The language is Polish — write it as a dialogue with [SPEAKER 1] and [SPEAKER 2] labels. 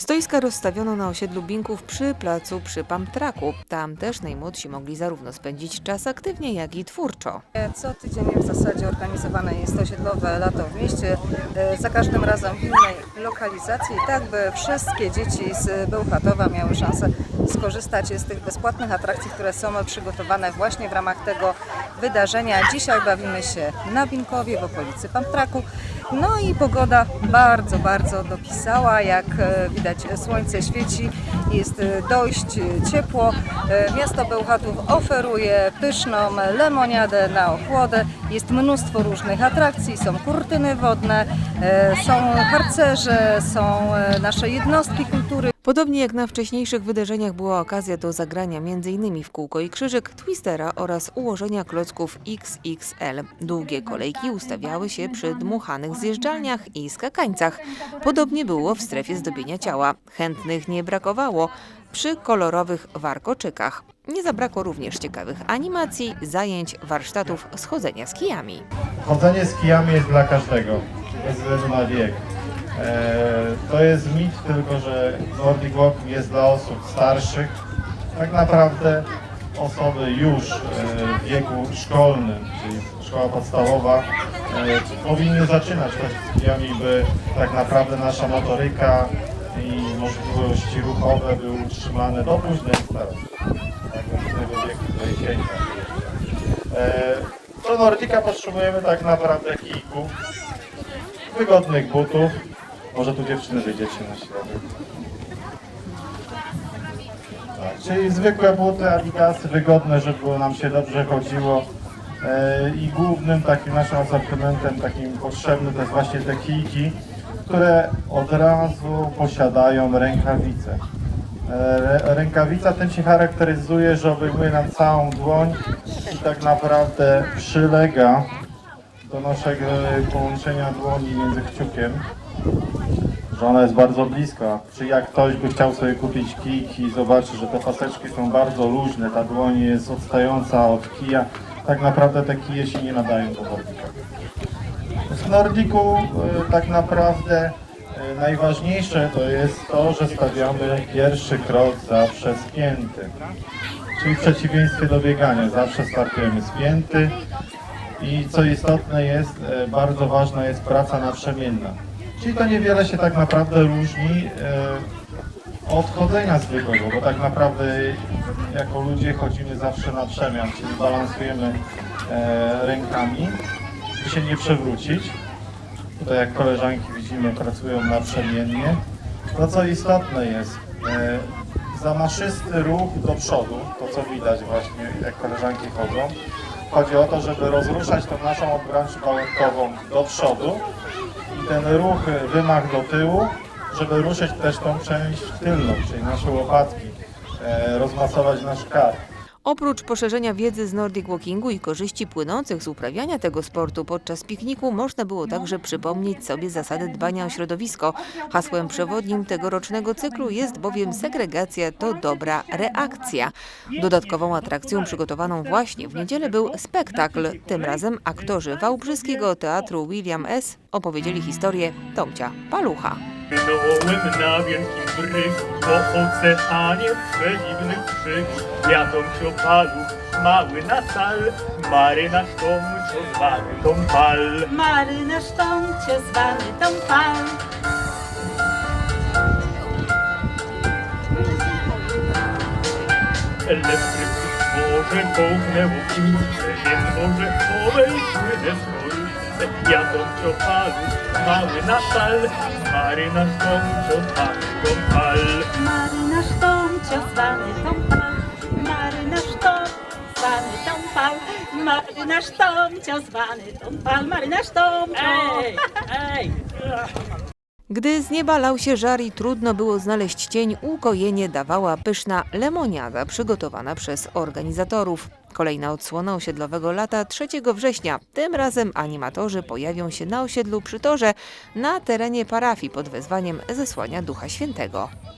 [SPEAKER 1] Stoiska rozstawiono na osiedlu Binków przy placu przy Pamtraku. Tam też najmłodsi mogli zarówno spędzić czas aktywnie, jak i twórczo.
[SPEAKER 2] Co tydzień w zasadzie organizowane jest osiedlowe lato w mieście, e, za każdym razem w innej lokalizacji, tak by wszystkie dzieci z Bełchatowa miały szansę skorzystać z tych bezpłatnych atrakcji, które są przygotowane właśnie w ramach tego wydarzenia. Dzisiaj bawimy się na Binkowie w okolicy Pamtraku. No i pogoda bardzo, bardzo dopisała. Jak e, widać słońce świeci, jest e, dość e, ciepło. Miasto Bełchatów oferuje pyszną lemoniadę na ochłodę. Jest mnóstwo różnych atrakcji, są kurtyny wodne, są harcerze, są nasze jednostki kultury.
[SPEAKER 1] Podobnie jak na wcześniejszych wydarzeniach była okazja do zagrania m.in. w kółko i krzyżyk, twistera oraz ułożenia klocków XXL. Długie kolejki ustawiały się przy dmuchanych zjeżdżalniach i skakańcach. Podobnie było w strefie zdobienia ciała. Chętnych nie brakowało przy kolorowych warkoczykach. Nie zabrakło również ciekawych animacji, zajęć, warsztatów schodzenia z kijami.
[SPEAKER 3] Chodzenie z kijami jest dla każdego, bez względu na wiek. E, to jest mit tylko, że Nordic Walk jest dla osób starszych. Tak naprawdę osoby już e, w wieku szkolnym, czyli szkoła podstawowa, e, powinny zaczynać kijami, by tak naprawdę nasza motoryka i możliwości ruchowe były utrzymane do późnej starości. Tak, Do Nordica potrzebujemy tak naprawdę kijków, wygodnych butów. Może tu dziewczyny wyjdziecie na środek. Tak, czyli zwykłe buty, adidasy, wygodne, żeby nam się dobrze chodziło. E, I głównym takim naszym asortymentem, takim potrzebnym, to jest właśnie te kijki, które od razu posiadają rękawice. E, Rękawica tym się charakteryzuje, że obejmuje nam całą dłoń i tak naprawdę przylega do naszego połączenia dłoni między kciukiem, że ona jest bardzo blisko. Czy jak ktoś by chciał sobie kupić kijki i zobaczy, że te paseczki są bardzo luźne, ta dłoń jest odstająca od kija, tak naprawdę te kije się nie nadają do Nordika. W Nordiku y, tak naprawdę y, najważniejsze to jest to, że stawiamy pierwszy krok zawsze spięty. Czyli w przeciwieństwie do biegania, zawsze startujemy spięty i co istotne jest, e, bardzo ważna jest praca naprzemienna. Czyli to niewiele się tak naprawdę różni e, od chodzenia zwykłego, bo tak naprawdę jako ludzie chodzimy zawsze na przemian, czyli balansujemy e, rękami, by się nie przewrócić. Tutaj jak koleżanki widzimy pracują naprzemiennie. To co istotne jest, e, zamaszysty ruch do przodu, to co widać właśnie jak koleżanki chodzą. Chodzi o to, żeby rozruszać tą naszą obręcz bałękową do przodu i ten ruch, wymach do tyłu, żeby ruszyć też tą część tylną, czyli nasze łopatki, e, rozmasować nasz kark.
[SPEAKER 1] Oprócz poszerzenia wiedzy z Nordic Walkingu i korzyści płynących z uprawiania tego sportu podczas pikniku, można było także przypomnieć sobie zasady dbania o środowisko. Hasłem przewodnim tegorocznego cyklu jest bowiem segregacja to dobra reakcja. Dodatkową atrakcją przygotowaną właśnie w niedzielę był spektakl. Tym razem aktorzy Wałbrzyskiego Teatru William S. opowiedzieli historię Tomcia Palucha.
[SPEAKER 4] Płynąłem na wielkim brygu po oceanie przedziwnych krzyk. Ja Tomcio Paluch, mały na cal, marynarz Tomcio zwany Tompal.
[SPEAKER 5] Marynarz Tomcio zwany Tompal.
[SPEAKER 4] Elektryk morze połknęło kurce, więc orzechowej płynę słońce. Ja Tomcio Paluch, mały na cal, marynarz Tomcio zwany Tompal.
[SPEAKER 5] Marynarz Tomcio zwany Tompal. Marynarz Tomcio zwany Tompal. Marynarz Tomcio zwany Tompal. Marynarz Tomcio.
[SPEAKER 4] Ej, ej!
[SPEAKER 1] Gdy z nieba lał się żar i trudno było znaleźć cień, ukojenie dawała pyszna lemoniada przygotowana przez organizatorów. Kolejna odsłona osiedlowego lata 3 września. Tym razem animatorzy pojawią się na osiedlu przy torze na terenie parafii pod wezwaniem Zesłania Ducha Świętego.